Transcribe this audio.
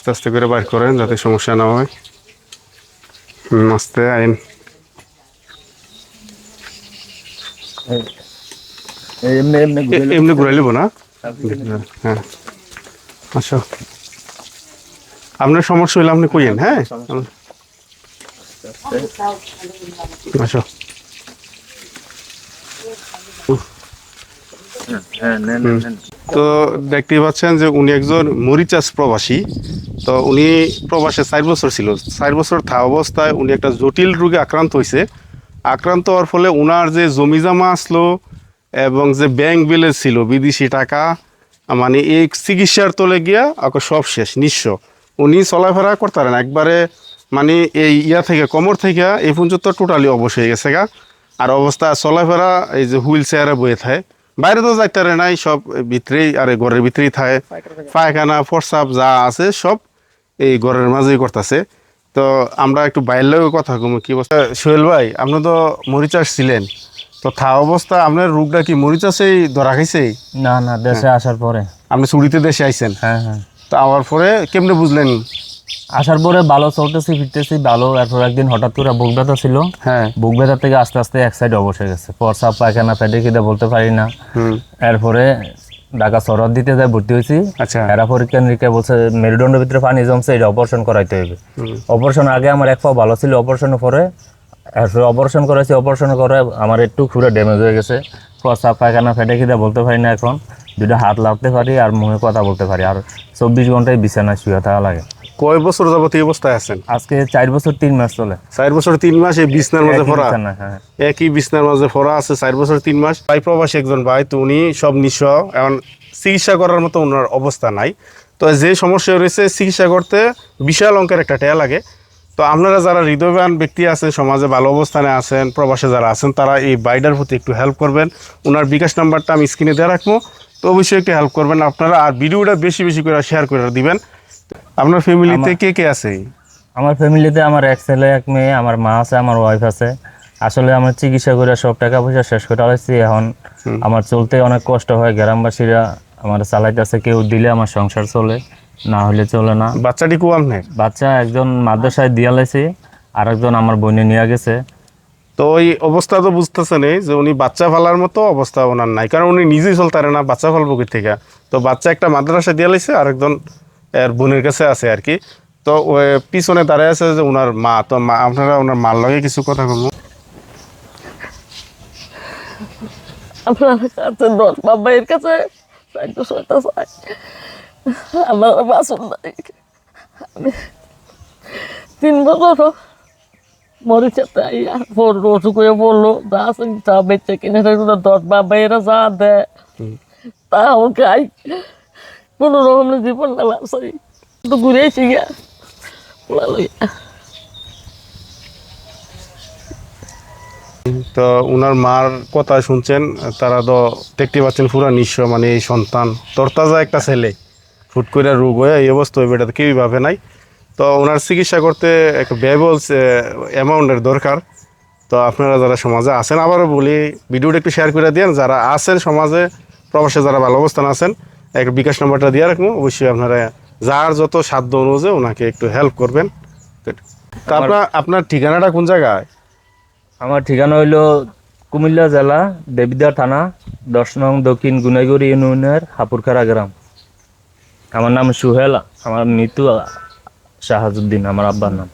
আস্তে আস্তে করে বাইর করেন যাতে সমস্যা না হয়। আস্তে আইন। এমনি ঘুরাই না? হ্যাঁ আচ্ছা। আপনার সমস্যা হইলে আপনি কইেন হ্যাঁ? আচ্ছা। হ্যাঁ তো দেখতেই পাচ্ছেন যে উনি একজন মরিচাস প্রবাসী। তো উনি প্রবাসে চার বছর ছিল। চার বছর থাকা অবস্থায় উনি একটা জটিল রোগে আক্রান্ত হয়েছে আক্রান্ত হওয়ার ফলে উনার যে জমি জমা আসলো এবং যে ব্যাংক ব্যালেন্স ছিল বিদেশি টাকা মানে এই চিকিৎসার তলে গিয়া ওকে সব শেষ নিঃস্ব। উনি চলাফেরা করতে করতারেন একবারে মানে এই ইয়া থেকে কোমর থেকে এই পর্যন্ত টোটালি অবশ হয়ে গেছে গা। আর অবস্থা চলাফেরা এই যে হুইল চেয়ারে বয়ে থাকে। বাইরে তো যাইতে পারে নাই সব ভিতরেই আর ঘরের ভিতরেই থাকে। পায়খানা। ফরসাপ যা আছে সব এই ঘরের মাঝেই করতেছে। তো আমরা একটু বাইরেও কথা কম কি অবস্থা? সোহেল ভাই আপনি তো মরিচাষ ছিলেন তো থা অবস্থা আপনার রোগটা কি মরিচাষেই ধরা খাইছে না না দেশে আসার পরে। আপনি ছুটিতে দেশে আইছেন। হ্যাঁ হ্যাঁ। তো আওয়ার পরে কেমনে বুঝলেন? আসার পরে ভালো চলতেছি ফিরতেছি ভালো। এরপর একদিন হঠাৎ করে বুক ব্যথা ছিল। হ্যাঁ। বুক ব্যথা থেকে আস্তে আস্তে এক সাইড অবসে গেছে। প্রসাব পায়খানা পেটে খিদে বলতে পারি না। এরপরে ঢাকা শরৎ দিতে যায় ভর্তি হয়েছি আচ্ছা। এরা পরীক্ষা নিরীক্ষা বলছে মেরুদণ্ডের ভিতরে পানি জমছে এটা অপারেশন করাইতে হবে অপারেশন আগে আমার এক পা ভালো ছিল অপারেশন পরে অপারেশন করেছি অপারেশন করে আমার একটু খুঁড়ে ড্যামেজ হয়ে গেছে। প্রস্রাব পায়খানা ফেটে খিদে বলতে পারি না এখন। দুটো হাত লাগতে পারি আর মুখে কথা বলতে পারি আর চব্বিশ ঘন্টায় বিছানায় শুয়ে থাকা লাগে। কয় বছর যাবত এই অবস্থায় আছেন? আজকে চার বছর তিন মাস চলে। চার বছর তিন মাস এই বিছনার মাঝে একই হ্যাঁ। একই বিছনার মাঝে আছে চার বছর তিন মাস? ভাই প্রবাসী একজন ভাই তো উনি সব নিঃস্ব এখন চিকিৎসা করার মতো ওনার অবস্থা নাই। তো যে সমস্যা রয়েছে চিকিৎসা করতে বিশাল অঙ্কের একটা টেয়া লাগে। তো আপনারা যারা হৃদয়বান ব্যক্তি আছেন সমাজে ভালো অবস্থানে আছেন প্রবাসে যারা আছেন তারা এই বাইডার প্রতি একটু হেল্প করবেন। ওনার বিকাশ নাম্বারটা আমি স্ক্রিনে দিয়ে রাখব। তো অবশ্যই একটু হেল্প করবেন আপনারা আর ভিডিওটা বেশি বেশি করে শেয়ার করে দিবেন। আপনার ফ্যামিলিতে কে কে আছে? আমার ফ্যামিলিতে আমার এক ছেলে এক মেয়ে আমার মা আছে আমার ওয়াইফ আছে। আসলে আমার চিকিৎসা করে সব টাকা পয়সা শেষ করে আলাইছি। এখন আমার চলতে অনেক কষ্ট হয়। গ্রামবাসীরা আমার চালাইতেছে কেউ দিলে আমার সংসার চলে না হলে চলে না। বাচ্চাটি কু আপনার? বাচ্চা একজন মাদ্রাসায় দিয়া লাইছে আর একজন আমার বোনে নিয়ে গেছে। তো ওই অবস্থা তো বুঝতেছেন এই যে উনি বাচ্চা ফালার মতো অবস্থা ওনার নাই। কারণ উনি নিজেই চলতারে না বাচ্চা ফালবো থেকে? তো বাচ্চা একটা মাদ্রাসা দিয়ে লাইছে আর একজন এর বোনের কাছে আছে আর কি। তো ওই পিছনে দাঁড়ায় আছে যে ওনার মা। তো মা আপনারা ওনার মার লগে কিছু কথা বলব আপনার কাছে দশ বাবার কাছে সাহায্য সহায়তা চাই। আমার বাসন নাই আমি তিন বছর মরিচাতে আইয়া অসুখ হয়ে পড়ল যা আছে চা বেচে কিনে দশ বাবাইরা যা দেয় তা আই কোনো রকমের জীবন না ব্যবসায়ী তো ঘুরে এসে গিয়া। তো ওনার মার কথা শুনছেন, তারা তো দেখতে পাচ্ছেন পুরা নিঃস্ব মানে এই সন্তান। তরতাজা একটা ছেলে। ফুট করে রোগ হয়ে এই অবস্থা হইবে, এটা কেউই ভাবে নাই। তো ওনার চিকিৎসা করতে একটা ব্যয়বল অ্যামাউন্টের দরকার। তো আপনারা যারা সমাজে আছেন, আবারও বলি, ভিডিওটা একটু শেয়ার করে দিন যারা আছেন সমাজে, প্রবাসে যারা ভালো অবস্থান আছেন একটা বিকাশ নাম্বারটা দিয়ে রাখব। অবশ্যই আপনারা যার যত সাধ্য অনুযায়ী ওনাকে একটু হেল্প করবেন। তা আপনার আপনার ঠিকানাটা কোন জায়গায়? আমার ঠিকানা হইল কুমিল্লা জেলা দেবিদ্বার থানা দশ নং দক্ষিণ গুনাইগুড়ি ইউনিয়নের হাপুরখারা গ্রাম। আমার নাম সুহেল আমার মৃত্যু শাহাজুদ্দিন আমার আব্বার নাম।